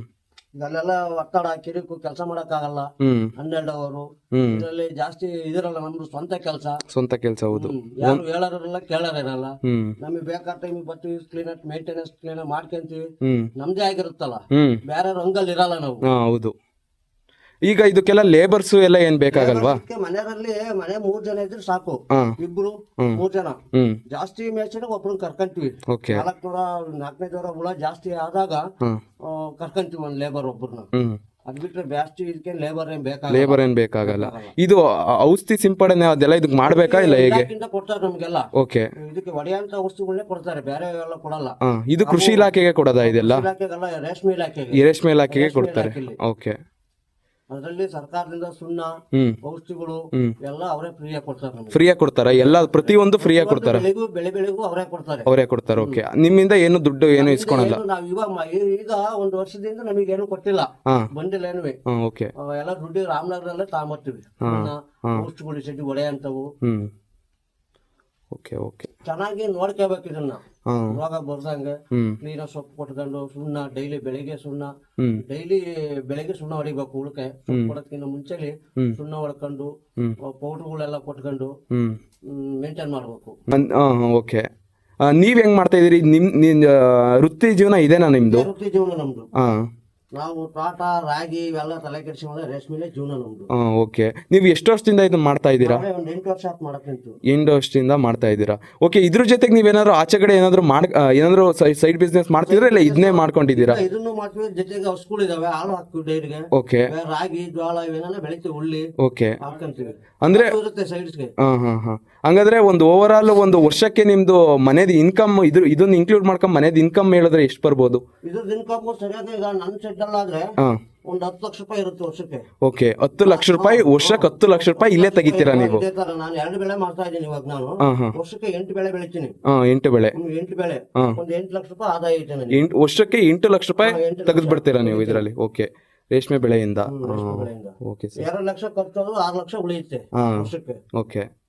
ಈಗ ಅಲ್ಲೆಲ್ಲ ಒತ್ತಡ ಕಿರಿಕು ಕೆಲಸ ಮಾಡಕ್ಕಾಗಲ್ಲ. ಆಗಲ್ಲ ಹನ್ನೆರಡು ಅವರು ಹ್ಮ್. ಇದರಲ್ಲಿ ಜಾಸ್ತಿ ಇದಿರಲ್ಲ ನಮ್ದು ಸ್ವಂತ ಕೆಲಸ. ಸ್ವಂತ ಕೆಲಸ ಹೌದು. ಯಾರು ಹೇಳೋರಿರಲ್ಲ ಕೇಳೋರಿರಲ್ಲ. ಹ್ಮ್. ನಮಗೆ ಬೇಕಾದ ಟೈಮ್ ಬರ್ತೀವಿ ಕ್ಲೀನ್ ಮೇಂಟೆನೆನ್ಸ್ ಕ್ಲೀನ್ ಮಾಡ್ಕೊಂತೀವಿ. ಹ್ಮ್. ನಮ್ದೇ ಆಗಿರುತ್ತಲ್ಲ. ಹ್ಮ್. ಬೇರೆ ಹಂಗಲ್ಲಿ ಇರಲ್ಲ ನಾವು. ಹಾ ಹೌದು. ಈಗ ಇದಕ್ಕೆಲ್ಲ ಲೇಬರ್ಸ್ ಎಲ್ಲ ಏನ್ ಬೇಕಾಗಲ್ವಾ? ಅದಕ್ಕೆ ಮನೆಯಲ್ಲಿ ಮನೆ ಮೂರ್ ಜನ ಇದ್ರೆ ಸಾಕು. ಹಾ. ಇಬ್ರು ಮೂರ್ ಜನ. ಹ್ಮ್. ಜಾಸ್ತಿ ಮೇಲ್ಸಿನ ಒಬ್ರು ಕರ್ಕಂತೀವಿ. ಓಕೆ. ನಾಲ್ಕು ನೂರ ಹುಳ ಜಾಸ್ತಿ ಆದಾಗ ಕರ್ಕಂತೀವಿ ಆ, ಕರ್ಕೊಂತೀವಿ ಒಂದ್ ಲೇಬರ್ ಒಬ್ರನ್ನ. ಹ್ಮ್. ಅದ್ ಬಿಟ್ರೆ ಜಾಸ್ತಿ ಇದಕ್ಕೆ ಲೇಬರ್ ಏನ್ ಬೇಕಾಗಲ್ಲ. ಲೇಬರ್ ಏನ್ ಬೇಕಾಗಲ್ಲ. ಇದು ಔಷಧಿ ಸಿಂಪಡಣೆ ಅದೆಲ್ಲ ಇದಕ್ಕೆ ಮಾಡ್ಬೇಕಾ ಇಲ್ಲ ಹೇಗೆ? ಇಲಾಖೆಯಿಂದ ಕೊಡ್ತಾರೆ ನಮ್ಗೆಲ್ಲ. ಓಕೆ. ಇದಕ್ಕೆ ಒಡೆಯಂತ ವಸ್ತುಗಳನ್ನೇ ಕೊಡ್ತಾರೆ ಬೇರೆ ಎಲ್ಲ ಕೊಡಲ್ಲ. ಹಾ ಇದು ಕೃಷಿ ಇಲಾಖೆಗೆ ಕೊಡೋದಾ ಇದೆಲ್ಲ? ಇಲಾಖೆಗೆಲ್ಲ ರೇಷ್ಮೆ ಇಲಾಖೆಗೆ. ಈ ರೇಷ್ಮೆ ಇಲಾಖೆಗೆ ಕೊಡ್ತಾರೆ. ಓಕೆ. ಅದರಲ್ಲಿ ಸರ್ಕಾರದಿಂದ ಸುಣ್ಣ ಔಷಧಿಗಳು. ಎಲ್ಲ ಅವರೇ ಫ್ರೀಯಾಗಿ ಕೊಡ್ತಾರೆ ನಮ್ಗೆ. ಫ್ರೀಯಾಗಿ ಕೊಡ್ತಾರ. ಎಲ್ಲ ಪ್ರತಿಯೊಂದು ಫ್ರೀಯಾಗಿ ಕೊಡ್ತಾರ. ಬೆಳೆಗೂ ಬೆಳೆ ಬೆಳೆಗೂ ಅವರೇ ಕೊಡ್ತಾರೆ. ಅವರೇ ಕೊಡ್ತಾರೆ. ಓಕೆ. ನಿಮ್ಮಿಂದ ಏನು ದುಡ್ಡು ಏನು ಇಸ್ಕೊಳಲ್ಲ? ಏನು ನಾವು ಇವಾಗ ಮ- ಈ- ಈಗ ಒಂದು ವರ್ಷದಿಂದ ನಮಗೆ ಏನು ಕೊಟ್ಟಿಲ್ಲ. ಹಾ. ಬಂದಿಲ್ಲ ಏನುವೆ ಹಾ ಓಕೆ. ಆ, ಎಲ್ಲ ದುಡ್ಡು ರಾಮನಗರದಲ್ಲೇ ತಗೊಂಬರ್ತೀವಿ. ಔಷಧಿಗಳು ಒಡೆ ಅಂತವು. ಹ್ಮ್. Okay okay. ಚೆನ್ನಾಗಿ ನೋಡ್ಕೋಬೇಕು ಇದನ್ನ. ರೋಗ ಬರ್ದಂಗ ನೀರ ಸೊಪ್ಪು ಕೊಟ್ಕೊಂಡು ಸುಣ್ಣ ಡೈಲಿ ಬೆಳಿಗ್ಗೆ ಸುಣ್ಣ ಡೈಲಿ ಬೆಳಿಗ್ಗೆ ಸುಣ್ಣ ಹೊಡಿಬೇಕು ಉಳ್ಕೆ. ಕೊಡೋದಕ್ಕಿಂತ ಮುಂಚೆಲಿ. ಸುಣ್ಣ ಹೊಡ್ಕೊಂಡು ಪೌಡರ್ಗಳೆಲ್ಲ ಕೊಟ್ಕೊಂಡು ಮೇಂಟೈನ್ ಮಾಡ್ಬೇಕು. ಓಕೆ. ನೀವ್ ಹೆಂಗ್ ಮಾಡ್ತಾ ಇದೀರಿ ನಿಮ್ ನಿಮ್ ವೃತ್ತಿ ಜೀವನ ಇದೇನಾ ನಿಮ್ದು? ವೃತ್ತಿ ಜೀವನ ನಮ್ದು. ಹಾ ನಾವು ತೋಟ ರಾಗಿ ಇವೆಲ್ಲ ತಲೆ ಕೆಡಿಸ್ಕೊಂಡ್ರೆ ರೇಷ್ಮೆಲೆ ಜೀವನ ನಮ್ದು. ಹಾ ಓಕೆ. ನೀವು ಎಷ್ಟು ವರ್ಷದಿಂದ ಇದನ್ನ ಮಾಡ್ತಾ ಇದ್ದೀರಾ? ನಾವೇ ಒಂದ್ ಎಂಟು ವರ್ಷ ಆತ್ ಮಾಡಕ್ ನಿಂತು. ಎಂಟು ವರ್ಷದಿಂದ ಮಾಡ್ತಾ ಇದ್ದೀರಾ? ಓಕೆ ಇದ್ರ ಜೊತೆಗೆ ನೀವೇನಾದ್ರು ಆಚೆ ಕಡೆ ಏನಾದ್ರು ಮಾಡ್ ಆ, ಏನಾದ್ರು ಸೈಡ್ ಬಿಸ್ನೆಸ್ ಮಾಡ್ತಿದ್ರೆ ಇಲ್ಲ ಇದನ್ನೇ ಮಾಡ್ಕೊಂಡಿದ್ದೀರಾ? ಇದನ್ನು ಮಾಡ್ತೀವಿ. ಜೊತೆಗೆ ಹಸುಗಳು ಇದಾವೆ ಹಾಲು ಹಾಕ್ತೀವಿ ಡೈರಿಗೆ ಓಕೆ. ರಾಗಿ ಜೋಳ ಇವೆಲ್ಲ ಬೆಳಿತೀವಿ ಉಳ್ಳಿ ಓಕೆ. ಹಾಕೊಂತೀವಿ ಅಂದ್ರೆ ಅದು ಇರುತ್ತೆ ಸೈಡ್ಸ್ಗೆ ಹಾ ಹಾ ಹಾ. ಹಂಗಾದ್ರೆ ಒಂದು ಓವರ್ ಆಲ್ ಒಂದು ವರ್ಷಕ್ಕೆ ನಿಮ್ದು ಮನೇದು ಇನ್ಕಮ್ ಇದ್ರ ಇದನ್ನ ಇನ್ಕ್ಲೂಡ್ ಮಾಡ್ಕೊಂಡ್ ಮನೇದು ಇನ್ಕಮ್ ಹೇಳಿದ್ರೆ ಎಷ್ಟು ಬರ್ಬೋದು? ಇದ್ರ ಇನ್ಕಮ್ ಸರಿಯಾದ ಈಗ ನನ್ನ ಸೆಟ್ ಆದ್ರೆ ಒಂದ್ ಹತ್ತು ಲಕ್ಷ ರೂಪಾಯಿ ಇರುತ್ತೆ ವರ್ಷಕ್ಕೆ. ಓಕೆ ಹತ್ತು ಲಕ್ಷ ರೂಪಾಯಿ ವರ್ಷಕ್ಕೆ ಹತ್ತು ಲಕ್ಷ ರೂಪಾಯಿ ಇಲ್ಲೇ ತೆಗಿತೀರಾ ನೀವು? ಇದೇ ತರ ನಾನು ಎರಡು ಬೆಳೆ ಮಾಡ್ತಾ ಇದ್ದೀನಿ ಇವಾಗ ನಾನು. ಹಾ ಹಾ. ವರ್ಷಕ್ಕೆ ಎಂಟು ಬೆಳೆ ಬೆಳಿತೀನಿ. ಹಾ ಎಂಟು ಬೆಳೆ. ಹ್ಮ್, ಎಂಟು ಬೆಳೆ. ಹಾ. ಒಂದ್ ಎಂಟು ಲಕ್ಷ ರೂಪಾಯಿ ಆದಾಯ ಐತೆ ನನಗೆ. ಎಂಟು ವರ್ಷಕ್ಕೆ ಎಂಟು ಲಕ್ಷ ರೂಪಾಯಿ ಹಾ, ಎಂಟು ತೆಗೆದು ಬಿಡ್ತೀರಾ ನೀವು ಇದರಲ್ಲಿ? ಓಕೆ. ರೇಷ್ಮೆ ಬೆಳೆಯಿಂದ. ರೇಷ್ಮೆ ಬೆಳೆಯಿಂದ. Okay sir. ಎರಡು ಲಕ್ಷ ಖರ್ಚು ಆರು ಲಕ್ಷ ಉಳಿಯುತ್ತೆ ಹಾ. ವರ್ಷಕ್ಕೆ. ಓಕೆ.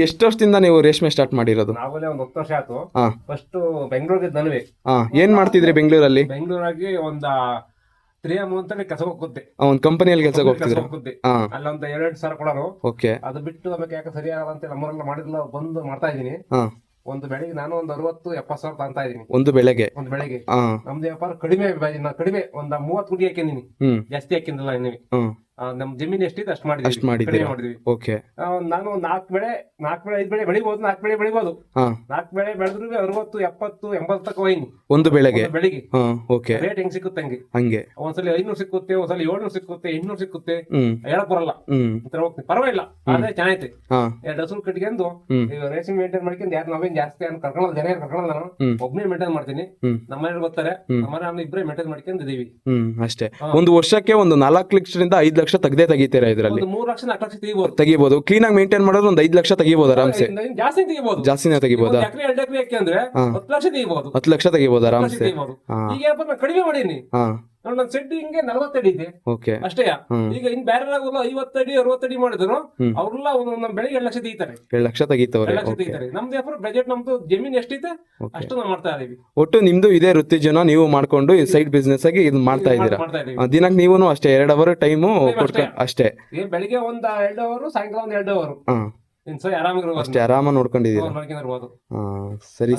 ಎಷ್ಟು ವರ್ಷದಿಂದ ನೀವು ರೇಷ್ಮೆ ಸ್ಟಾರ್ಟ್ ಮಾಡಿರೋದು? ನಾವಲ್ಲೇ ಒಂದು ಹತ್ತು ವರ್ಷ ಆಯ್ತು. ಹಾ. ಫಸ್ಟ್ ಬೆಂಗಳೂರಿಗೆ ನನವೆ ಹಾ ಏನ್ ಮಾಡ್ತಿದ್ರಿ ಬೆಂಗಳೂರಲ್ಲಿ? ಬೆಂಗಳೂರಾಗಿ ಒಂದ ತ್ರೀ ಅಂತೇಳಿ ಕೆಲಸ ಹೋಗುತ್ತೆ ಒಂದು ಕಂಪನಿಯಲ್ಲಿ ಕೆಲಸ ಹೋಗ್ತಿದ್ರ? ಹೋಗುತ್ತೆ ಹಾ. ಅಲ್ಲೊಂದ್ ಎರಡ್ ಸಾವಿರ ಕೊಡೋರು ಓಕೆ ಅದು ಬಿಟ್ಟು ಆಮೇಲೆ ಯಾಕೆ ಸರಿಯಾಗ ಅಂತ ನಮ್ಮೂರೆಲ್ಲ ಮಾಡಿದ್ಲ ಬಂದು ಮಾಡ್ತಾ ಇದೀನಿ ಹಾ. ಒಂದು ಬೆಳಿಗ್ಗೆ ನಾನು ಒಂದ್ ಅರವತ್ತು ಎಪ್ಪತ್ತು ಸಾವಿರ ತಗೊಂತಾ ಇದೀನಿ ಒಂದು ಬೆಳೆಗೆ? ಒಂದು ಬೆಳಿಗ್ಗೆ ಹಾ. ನಮ್ದು ವ್ಯಾಪಾರ ಕಡಿಮೆ ಬೆ- ನಾ ಕಡಿಮೆ ಒಂದ್ ಮೂವತ್ತು ಗುಡಿ ಹಾಕಿದೀನಿ ಹ್ಮ್. ಜಾಸ್ತಿ ಹಾಕಿಂದಿಲ್ಲ ಹ್ಮ್ ನಮ್ ಜಮೀನ್ ಎಷ್ಟಿದೆ ಅಷ್ಟು ಮಾಡಿದ್ವಿ. ಅಷ್ಟ್ ಮಾಡಿದ್ದೀರಾ? ಕಡಿಮೆ ಮಾಡಿದ್ವಿ. ಓಕೆ. ಆ, ನಾನು ನಾಲ್ಕ್ ಬೆಳೆ ನಾಲ್ಕ್ ಬೆಳೆ ಐದು ಬೆಳೆ ಬೆಳಿಬಹುದು ನಾಲ್ಕು ಬೆಳೆ ಬೆಳಿಬಹುದು ಹಾ. ನಾಲ್ಕು ಬೆಳೆ ಬೆಳೆದ್ರು ಅರವತ್ತು ಎಪ್ಪತ್ತು ಎಂಬತ್ತು ತಕ ಹೋಯ್ನಿ ಒಂದು ಬೆಳೆಗೆ? ಒಂದು ಬೆಳಿಗ್ಗೆ. ಹಾ ಓಕೆ. ರೇಟ್ ಹೆಂಗ್ ಸಿಕ್ಕುತ್ತೆ ಹಂಗೆ? ಹಂಗೆ. ಒಂದ್ಸಲ ಐನೂರು ಸಿಕ್ಕುತ್ತೆ ಒಂದ್ಸಲ ಏಳ್ನೂರು ಸಿಕ್ಕುತ್ತೆ ಎಂಟ್ನೂರು ಸಿಕ್ಕುತ್ತೆ. ಹ್ಮ್. ಹೇಳಕ್ ಬರಲ್ಲ. ಹ್ಮ್. ಈ ತರ ಹೋಗ್ತೀನಿ. ಪರವಾಗಿಲ್ಲ. ಆದ್ರೆ ಚೆನ್ನಾಗೈತೆ. ಹಾ. ಎರಡು ಹಸುರು ಕಟ್ಕೊಂಡು ಹ್ಮ್. ರೇಷನ್ ಮೇಂಟೈನ್ ಮಾಡ್ಕೊಂಡು ಯಾರು ನಾವೇನ್ ಜಾಸ್ತಿ ಅಂತ ಕರ್ಕೊಳ್ಳೋದು ಜನ ಯಾರು ಕರ್ಕೊಳ್ಳೋದು ನಾನು ಹ್ಮ್. ಒಬ್ಬನೇ ಮೇಂಟೈನ್ ಮಾಡ್ತೀನಿ. ಹ್ಮ್. ನಮ್ಮ ಮನೇಲಿ ಬರ್ತಾರೆ. ನಮ್ಮ ಮನೆ ಇಬ್ಬರೇ ಮೇಂಟೈನ್ ಮಾಡ್ಕೊಂಡಿದೀವಿ ಹ್ಮ್ ಅಷ್ಟೇ. ಒಂದು ವರ್ಷಕ್ಕೆ ಒಂದು ನಾಲ್ಕು ಲಕ್ಷದಿಂದ ಐದು ಲಕ್ಷ ತೆಗ್ದೇ ತೆಗಿತೀರಾ ಇದರಲ್ಲಿ? ಮೂರ್ ಲಕ್ಷ ನಾಲ್ಕು ಲಕ್ಷ ತೆಗಿಬಹುದು ತೆಗಿಬಹುದು ಕ್ಲೀನ್ ಆಗಿ ಮೇಂಟೈನ್ ಮಾಡೋದು ಒಂದ್ ಐದು ಲಕ್ಷ ತೆಗಿಬಹುದು ಆರಾಮ್ಸೆ ಜಾಸ್ತಿ ತೆಗಿಬಹುದು ಜಾಸ್ತಿನೇ ತೆಗಿಬೋದಾ? ಎಕರೆ ಎರಡು ಎಕರೆ ಯಾಕೆ ಅಂದ್ರೆ. ಹತ್ತು ಲಕ್ಷ ತೆಗಿಬಹುದು ಹತ್ತು ಲಕ್ಷ ತೆಗಿಬಹುದು ಲಕ್ಷ ಆರಾಮ್ಸೆ ತೆಗಿಬಹುದು ಹಾ. ಈಗ ಏನಪ್ಪ ನಾನು ಕಡಿಮೆ ಮಾಡೀನಿ. ಹಾ. ನೋಡಿ ನನ್ನ ಸೆಡ್ ಹಿಂಗೆ ನಲವತ್ತಡಿ ಇದೆ. ಓಕೆ ಅಷ್ಟೇ. ಈಗ ಇನ್ ಬೇರೆ ಐವತ್ತಡಿ ಅರವತ್ತಡಿ ಮಾಡಿದ್ರು. ಅವ್ರೆಲ್ಲ ಒಂದೊಂದು ಬೆಳಿಗ್ಗೆ ಎರಡು ಲಕ್ಷ ತೆಗಿತಾರೆ. ಲಕ್ಷ ಎರಡು ಲಕ್ಷ ತೆಗಿತಾರೆ. ನಮ್ದು ವ್ಯಾಪಾರ ಬಜೆಟ್ ನಮ್ದು ಜಮೀನ್ ಎಷ್ಟೈತೆ ಓಕೆ ಅಷ್ಟು ನಾವು ಮಾಡ್ತಾ ಇದೀವಿ. ಒಟ್ಟು ನಿಮ್ದು ಇದೇ ವೃತ್ತಿ ಜನ ನೀವು ಮಾಡ್ಕೊಂಡು ಸೈಡ್ ಬಿಸ್ನೆಸ್ ಆಗಿ ಇದು ಮಾಡ್ತಾ ಇದ್ದೀರಾ? ದಿನಕ್ಕೆ ನೀವು ಅಷ್ಟೇ ಎರಡು ಅವರ್ ಟೈಮು ಅಷ್ಟೇ. ಬೆಳಿಗ್ಗೆ ಒಂದ್ ಎರಡು ಅವರು ಸಾಯಂಕಾಲ ಒಂದ್ ಎರಡು ಅವರು ಅಷ್ಟೇ ಆರಾಮ ಹಾ. ಸರಿ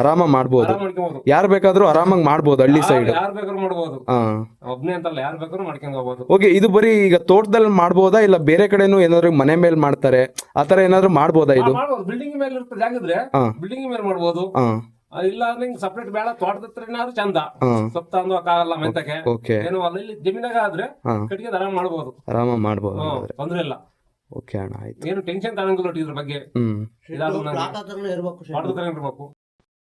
ಆರಾಮ ಮಾಡ್ಬೋದು. ಯಾರ್ ಬೇಕಾದ್ರೂ ಆರಾಮಾಗಿ ಮಾಡ್ಬೋದು ಹಳ್ಳಿ ಸೈಡ್ ಓಕೆ ಇದು ಬರೀ ಈಗ ತೋಟದಲ್ಲಿ ಮಾಡ್ಬೋದಾ? ಇಲ್ಲ ಬೇರೆ ಕಡೆನೂ ಏನಾದ್ರು ಮನೆ ಮೇಲೆ ಮಾಡ್ತಾರೆ? ಆತರ ಏನಾದ್ರು ಮಾಡ್ಬೋದಾ ಇದು? ಬಿಲ್ಡಿಂಗ್ ಮೇಲೆ. ಬಿಲ್ಡಿಂಗ್ ಮೇಲೆ ಮಾಡ್ಬೋದು. ಇಲ್ಲ ಅಂದ್ರೆ ಸಪ್ರೇಟ್ ಬೇಡ ತೋಟದ ಹತ್ರನಾದ್ರೂ ಚಂದ. ಸೊಪ್ಪ ತಂದು ಹಾಕಾಗಲ್ಲ ಮೆಂತಕ್ಕೆ ಏನು ಅಲ್ಲಿ ಜಮೀನಾಗ ಆದ್ರೆ ಕಟ್ಟಿಗೆ ಆರಾಮ್ ಮಾಡ್ಬೋದು. ಆರಾಮ ಮಾಡ್ಬೋದು ತೊಂದ್ರೆ ಇಲ್ಲ. ಓಕೆ ಅಣ್ಣ ಆಯ್ತು. ಏನು ಟೆನ್ಷನ್ ತಗೊಂಗಿಲ್ಲ ಒಟ್ಟು ಇದ್ರ ಬಗ್ಗೆ. ಹ್ಮ್. ಇರ್ಬೇಕು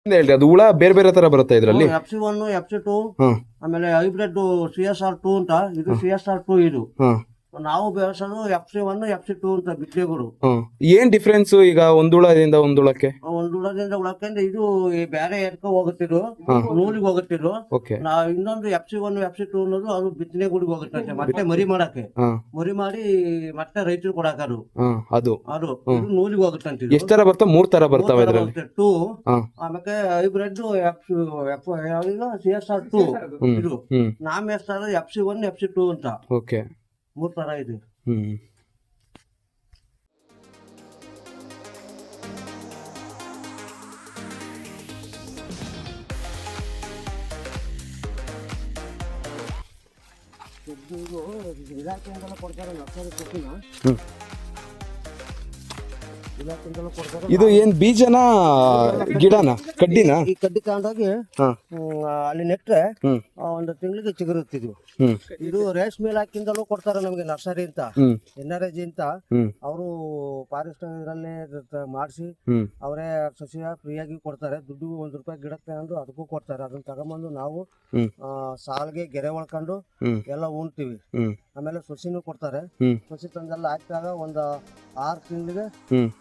ಹೇಳ್ರಿ ಅದು ಹುಳ ಬೇರೆ ಬೇರೆ ತರ ಬರುತ್ತೆ ಇದರಲ್ಲಿ? F C one F C two ಹ್ಮ್. ಆಮೇಲೆ hybrid C S R two ಅಂತ. ಇದು ಸಿ ಎಸ್ ಆರ್ ಟೂ ಇದು. ಹ್ಮ್. ನಾವು ಬೆಳೆಸೋದು F C one F C two ಅಂತ ಬಿತ್ತನೆಗಳು ಗುರು. ಏನ್ ಡಿಫ್ರೆನ್ಸ್ ಈಗ ಒಂದುಳದಿಂದ ಒಂದುಳಕ್ಕೆ? ಒಂದ್ ಉಳಕಂದ್ರೆ ಇದು ಈ ಬೇರೆ ಎಡ್ಕ ಹೋಗುತ್ತಿರು ಹಾ. ನೂಲಿಗೆ ಹೋಗುತ್ತಿರು ಓಕೆ. ನಾ ಇನ್ನೊಂದು F C one F C two ಅನ್ನೋದು ಅದು ಬಿತ್ತನೆ ಗುಡಿಗೆ ಹೋಗುತ್ತೆ ಮತ್ತೆ ಮರಿ ಮಾಡಕ್ಕೆ. ಮರಿ ಮಾಡಿ ಮತ್ತೆ ರೈತರು ಕೊಡಾಕರು ಅದು. ಅದು. ಇದು ನೂಲಿಗೆ ಹೋಗುತ್ತೆ ಎಷ್ಟ್ ತರ ಬರ್ತಾವ? ಮೂರ್ ತರ ಬರ್ತಾವ ಇದ್ರಲ್ಲಿ. ಟೂ ಆಮೇಲೆ hybrid F F C S R two ಇದು ನಾಮ್ S R F C one F C two ಅಂತ. ಓಕೆ. ಮೂರ್ ತರ ಇದೆ. ಇದು ಇಲಾಖೆಯಿಂದಲೂ ಕೊಡ್ತಾರೆ ಲಕ್ಷ ಕೊಟ್ಟಿನ ಇದು ಏನ್ ಬೀಜನ ಗಿಡನ ಕಡ್ಡಿನ? ಈ ಕಡ್ಡಿ ತಗೊಂಡೋಗಿ ಅಲ್ಲಿ ನೆಟ್ಟರೆ ಒಂದು ತಿಂಗಳಿಗೆ ಚಿಗುರುತ್ತಿದ್ವು ಇದು ರೇಷ್ಮೆ ಇಲಾಖೆಯಿಂದಲೂ ಕೊಡ್ತಾರೆ ನಮಗೆ ನರ್ಸರಿ ಅಂತ. ಎನ್ ಆರ್ ಅಂತ. ಅವರು ಫಾರೆಸ್ಟ್ ಇದರಲ್ಲಿ ಮಾಡಿಸಿ ಅವರೇ ಸಸಿಯ ಫ್ರೀಯಾಗಿ ಕೊಡ್ತಾರೆ. ದುಡ್ಡು ಒಂದ್ ರೂಪಾಯಿ ಗಿಡಕ್ಕೆ ತಗೊಂಡು ಅದಕ್ಕೂ ಕೊಡ್ತಾರೆ. ಅದನ್ನ ತಗೊಂಬಂದು ನಾವು ಆ, ಸಾಲ್ಗೆ ಗೆರೆ ಒಳ್ಕೊಂಡು ಎಲ್ಲ ಉಣ್ತೀವಿ. ಆಮೇಲೆ ಸೊಸಿನು ಕೊಡ್ತಾರೆ. ಹ್ಮ್. ಸೊಸಿ ತಂದೆಲ್ಲ ಹಾಕಿದಾಗ ಒಂದು ಆರ್ ತಿಂಗಳಿಗೆ ಹ್ಮ್.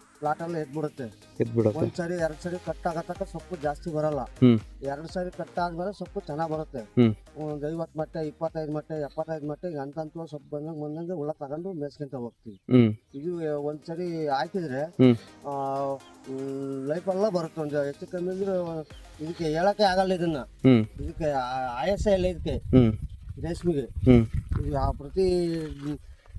ಎಲ್ಲ ಎದ್ಬಿಡುತ್ತೆ. ಎದ್ಬಿಡತ್ತೆ. ಒಂದ್ ಸರಿ ಎರಡ್ ಸರಿ ಕಟ್ ಆಗತಕ್ಕ ಸೊಪ್ಪು ಜಾಸ್ತಿ ಬರಲ್ಲ. ಹ್ಮ್. ಎರಡ್ ಸರಿ ಕಟ್ ಆದ್ಮೇಲೆ ಸೊಪ್ಪು ಚೆನ್ನಾಗ್ ಬರುತ್ತೆ. ಹ್ಮ್. ಒಂದ್ ಐವತ್ ಮಟ್ಟೆ ಇಪ್ಪತ್ತೈದ್ ಮಟ್ಟೆ ಎಪ್ಪತ್ತೈದ್ ಮಟ್ಟೆ ಈಗ ಅಂತ ಸೊಪ್ಪು ಬಂದಂಗ ಬಂದಂಗೆ ಹುಳ ತಗೊಂಡು ಮೇಸ್ಕೊಂತ ಹೋಗ್ತೀವಿ. ಹ್ಮ್. ಇದು ಒಂದ್ ಸರಿ ಹಾಕಿದ್ರೆ ಹ್ಮ್. ಲೈಫ್ ಎಲ್ಲ ಬರುತ್ತೆ. ಒಂದು ಹೆಚ್ಚು ಕಮ್ಮಿ ಅಂದ್ರೆ ಇದಕ್ಕೆ ಹೇಳಕ್ಕೆ ಆಗಲ್ಲ ಇದನ್ನ. ಹ್ಮ್. ಇದಕ್ಕೆ ಆ- ಆಯಾಸ ಇಲ್ಲ ಇದಕ್ಕೆ. ಹ್ಮ್. ರೇಷ್ಮೆಗೆ. ಹ್ಮ್. ಇದು ಆ ಪ್ರತಿ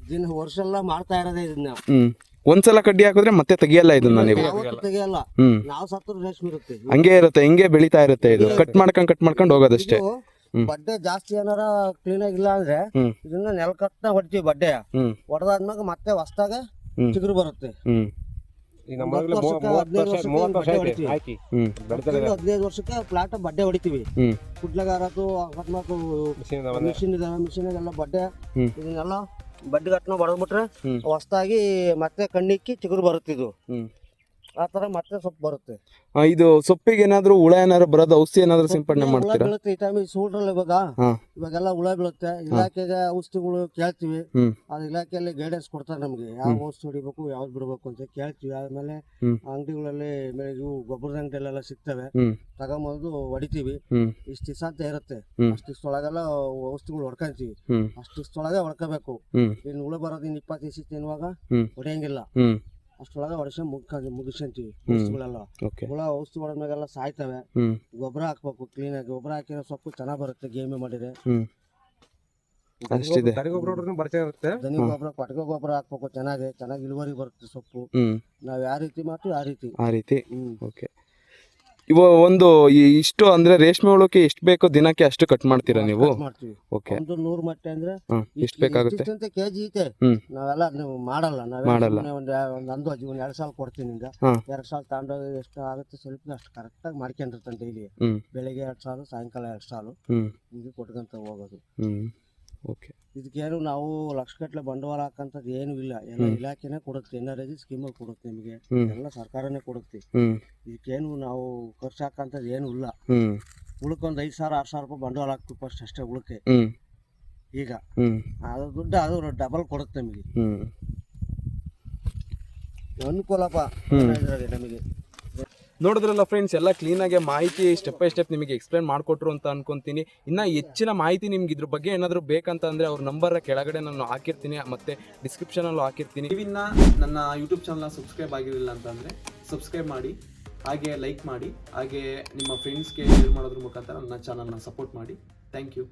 ದಿನ ವರ್ಷ ಎಲ್ಲ ಮಾಡ್ತಾ ಇರೋದೇ ಇದನ್ನ ಹ್ಮ್. ಒಂದ್ಸಲ ಕಡ್ಡಿ ಹಾಕಿದ್ರೆ ಮತ್ತೆ ತೆಗಿಯಲ್ಲ ಇದನ್ನ ನೀವು ಯಾವತ್ತೂ ತೆಗಿಯಲ್ಲ. ಹ್ಮ್. ನಾವು ಸತ್ರ ರೇಷ್ಮೆ ಇರುತ್ತೆ. ಹಂಗೆ ಇರುತ್ತೆ ಹಿಂಗೆ ಬೆಳಿತಾ ಇರುತ್ತೆ ಇದು. ಕಟ್ ಮಾಡ್ಕೊಂಡ್ ಕಟ್ ಮಾಡ್ಕೊಂಡು ಹೋಗೋದಷ್ಟೇ. ಇದು ಬಡ್ಡೆ ಜಾಸ್ತಿ ಏನಾರ ಕ್ಲೀನ್ ಆಗಿಲ್ಲ ಅಂದ್ರೆ ಇದನ್ನ ಇದನ್ನ ನೆಲಕಟ್ಟ ಹೊಡಿತೀವಿ ಬಡ್ಡೆ. ಹ್ಮ್. ಹೊಡೆದಾದ್ಮೇಲೆ ಮತ್ತೆ ಹೊಸದಾಗ ಹ್ಮ್. ಚಿಗುರು ಬರುತ್ತೆ. ಹ್ಮ್. ಈಗ ನಮ್ಮ ಒಂಬತ್ತು ಮಗಳು ವರ್ಷಕ್ಕೆ, ಮೂವತ್ತು ಹದಿನೈದು ವರ್ಷ ವರ್ಷಕ್ಕೆ ಮೂವತ್ತು ವರ್ಷ ಬಡ್ಡೆ ಆಯ್ತು ಹಾಕಿ ಹ್ಮ್. ಬೆಳಿತಾರೆ ಹತ್ತರಿಂದ ಹದಿನೈದು ವರ್ಷಕ್ಕೆ ಪ್ಲಾಟ್ ಬಡ್ಡೆ ಹೊಡಿತೀವಿ. ಹ್ಮ್. ಕುಡ್ಲಗಾರದು ಅಕಸ್ಮಾತ್ ಮಿಷಿನ್ ಮಿಷಿನ್ ಇದಾವೆ ಮಿಷಿನ್ ಎಲ್ಲ ಬಡ್ಡೆ ಹ್ಮ್. ಇದನ್ನೆಲ್ಲ ಬಡ್ಡಿ ಕಟ್ಟನ ಬಡದ್ಬಿಟ್ರೆ ಹ್ಮ್. ಹೊಸ್ದಾಗಿ ಮತ್ತೆ ಕಣ್ಣಿಕ್ಕಿ ಚಿಗುರು ಬರುತ್ತಿದ್ದು ಹ್ಮ್. ಆ ತರ ಮತ್ತೆ ಸೊಪ್ಪು ಬರುತ್ತೆ. ಆ, ಇದು ಸೊಪ್ಪಿಗೆ ಏನಾದ್ರು ಹುಳ ಏನಾದ್ರು ಬರೋದು ಔಷಧಿ ಏನಾದ್ರು ಸಿಂಪಡಣೆ ಹುಳ ಮಾಡ್ತೀರಾ? ಬೀಳುತ್ತೆ ಈ ಟೈಮ್ ಸೂಡ್ರಲ್ಲಿ ಇವಾಗ. ಹಾ. ಇವಾಗೆಲ್ಲ ಹುಳ ಬೀಳುತ್ತೆ. ಇಲಾಖೆಗೆ ಔಷಧಿಗಳು ಕೇಳ್ತೀವಿ. ಹ್ಮ್. ಅದು ಇಲಾಖೆಯಲ್ಲಿ ಗೈಡೆನ್ಸ್ ಕೊಡ್ತಾರೆ ನಮಗೆ. ಯಾವ ಔಷಧಿ ಹೊಡಿಬೇಕು ಯಾವ್ದು ಬಿಡಬೇಕು ಅಂತ ಕೇಳ್ತೀವಿ. ಆಮೇಲೆ ಹ್ಮ್. ಅಂಗಡಿಗಳಲ್ಲಿ ಇವು ಗೊಬ್ಬರದ ಅಂಗಡಿಯಲ್ಲೆಲ್ಲ ಸಿಗ್ತವೆ. ಹ್ಮ್. ತಗೊಂಬಂದು ಹೊಡಿತೀವಿ. ಹ್ಮ್. ಇಷ್ಟು ದಿವಸ ಅಂತ ಇರುತ್ತೆ. ಹ್ಮ್. ಅಷ್ಟು ದಿವಸದೊಳಗೆಲ್ಲ ಔಷಧಿಗಳು ಹೊಡ್ಕೊಂತೀವಿ. ಹ್ಮ್. ಅಷ್ಟು ದಿವಸದೊಳಗೆ ಹೊಡ್ಕೋಬೇಕು. ಹ್ಮ್. ಇನ್ನು ಹುಳ ಬರೋದು ಇನ್ನು ಇಪ್ಪತ್ತು ದಿವಸ ತಿನ್ನುವಾಗ ಹ್ಮ್. ಹೊಡೆಯಂಗಿಲ್ಲ. ಹ್ಮ್. ಅಷ್ಟೊಳಗೆ ವರ್ಷ ಮುಗ್ಕೊಂಡು ಮುಗಿಸ್ಕೊಂತೀವಿ ಓಕೆ ಹುಳ ಔಷಧಿ ಹೊಡೆದ್ಮೇಲೆಲ್ಲ ಸಾಯ್ತವೆ ಗೊಬ್ಬರ ಹಾಕ್ಬೇಕು ಕ್ಲೀನ್ ಆಗಿ. ಗೊಬ್ಬರ ಹಾಕಿದ್ರೆ ಸೊಪ್ಪು ಚೆನ್ನಾಗಿ ಬರುತ್ತೆ ಗೇಮೆ ಮಾಡಿದ್ರೆ. ಹ್ಮ್. ಅಷ್ಟಿದೆ. ಬರ್ತಾ ಇರುತ್ತೆ. ದನಿ ಗೊಬ್ಬರ ಕೊಟ್ಟಿಗೆ ಗೊಬ್ಬರ ಹಾಕ್ಬೇಕು ಚೆನ್ನಾಗಿ. ಚೆನ್ನಾಗಿ ಇಳುವರಿ ಬರುತ್ತೆ ಸೊಪ್ಪು. ನಾವ್ ನಾವು ಯಾವ ರೀತಿ ಮಾಡ್ತೀವಿ ಆ ರೀತಿ. ಆ ರೀತಿ. ಹ್ಮ್. ಓಕೆ ಇವ ಒಂದು ಈ- ಇಷ್ಟು ಅಂದ್ರೆ ರೇಷ್ಮೆ ಹುಳಕ್ಕೆ ಎಷ್ಟು ಬೇಕೋ ದಿನಕ್ಕೆ ಅಷ್ಟು ಕಟ್ ಮಾಡ್ತೀರಾ ನೀವು? ಮಾಡ್ತೀವಿ. ಓಕೆ. ಒಂದು ನೂರು ಮೊಟ್ಟೆ ಅಂದ್ರೆ ಹ್ಮ್ ಎಷ್ಟು ಬೇಕಾಗುತ್ತೆ? ಅಂತ ಕೆಜಿ ಐತೆ. ಹ್ಮ್. ನಾವೆಲ್ಲ ನೀವು ಮಾಡಲ್ಲ ನಾವೇ ಮಾಡಲ್ಲ. ಸುಮ್ನೆ ಒಂದು ಒಂದು ಅಂದಾಜು ಒಂದು ಎರಡು ಸಾಲ ಕೊಡ್ತೀನಿ ನಿಂಗೆ ಹಾ. ಎರಡು ಸಾಲ ತಗೊಂಡೋಗಿ ಎಷ್ಟು ಆಗುತ್ತೆ ಸ್ವಲ್ಪ ಅಷ್ಟು ಕರೆಕ್ಟಾಗಿ ಮಾಡ್ಕೊಂಡಿರ್ತಾನೆ ಡೈಲಿ ಹ್ಮ್. ಬೆಳಿಗ್ಗೆ ಎರಡು ಸಾಲು ಸಾಯಂಕಾಲ ಎರಡು ಸಾಲು. ಹ್ಮ್. ಹಿಂಗೆ ಕೊಟ್ಕೊಂತ ಹೋಗೋದು. ಹ್ಮ್. ಓಕೆ. ಇದಕ್ಕೇನು ನಾವು ಲಕ್ಷಗಟ್ಟಲೆ ಬಂಡವಾಳ ಹಾಕಂತದ್ ಏನು ಇಲ್ಲ. ಎಲ್ಲ ಇಲಾಖೆನೇ ಕೊಡುತ್ತೆ. ಎನ್ ಆರ್ ಐ ಸ್ಕೀಮಲ್ಲಿ ಕೊಡುತ್ತೆ ನಿಮಗೆ. ಎಲ್ಲ ಸರ್ಕಾರನೇ ಕೊಡುತ್ತೆ. ಇದಕ್ಕೇನು ನಾವು ಖರ್ಚು ಹಾಕಂತದ್ ಏನು ಇಲ್ಲ. ಉಳ್ಕೊಂದ್ ಐದು ಸಾವಿರ ಆರು ಸಾವಿರ ರೂಪಾಯಿ ಬಂಡವಾಳ ಹಾಕ್ತೀವಿ ಫಸ್ಟ್ ಅಷ್ಟೇ ಉಳಕ್ಕೆ ಈಗ ಅದು ದುಡ್ಡು ಅದು ಡಬಲ್ ಕೊಡುತ್ತೆ ನಮಗೆ. ಅನುಕೂಲಪ್ಪ. ನಮಗೆ. ನೋಡಿದ್ರಲ್ಲ ಫ್ರೆಂಡ್ಸ್ ಎಲ್ಲ ಕ್ಲೀನಾಗಿ ಮಾಹಿತಿ ಸ್ಟೆಪ್ ಬೈ ಸ್ಟೆಪ್ ನಿಮಗೆ ಎಕ್ಸ್ಪ್ಲೇನ್ ಮಾಡಿಕೊಟ್ರು ಅಂತ ಅನ್ಕೊಂತೀನಿ. ಇನ್ನು ಹೆಚ್ಚಿನ ಮಾಹಿತಿ ನಿಮ್ಗೆ ಇದ್ರ ಬಗ್ಗೆ ಏನಾದರೂ ಬೇಕಂತ ಅಂದರೆ ಅವ್ರ ನಂಬರ್ ಕೆಳಗಡೆ ನಾನು ಹಾಕಿರ್ತೀನಿ, ಮತ್ತು ಡಿಸ್ಕ್ರಿಪ್ಷನಲ್ಲೂ ಹಾಕಿರ್ತೀನಿ. ನೀವಿನ್ನ ನನ್ನ ಯೂಟ್ಯೂಬ್ ಚಾನಲ್ನ ಸಬ್ಸ್ಕ್ರೈಬ್ ಆಗಿರಲಿಲ್ಲ ಅಂತಂದರೆ ಸಬ್ಸ್ಕ್ರೈಬ್ ಮಾಡಿ, ಹಾಗೆ ಲೈಕ್ ಮಾಡಿ, ಹಾಗೆ ನಿಮ್ಮ ಫ್ರೆಂಡ್ಸ್ಗೆ ಶೇರ್ ಮಾಡೋದ್ರ ಮುಖಾಂತರ ನನ್ನ ಚಾನಲ್ನ ಸಪೋರ್ಟ್ ಮಾಡಿ. Thank you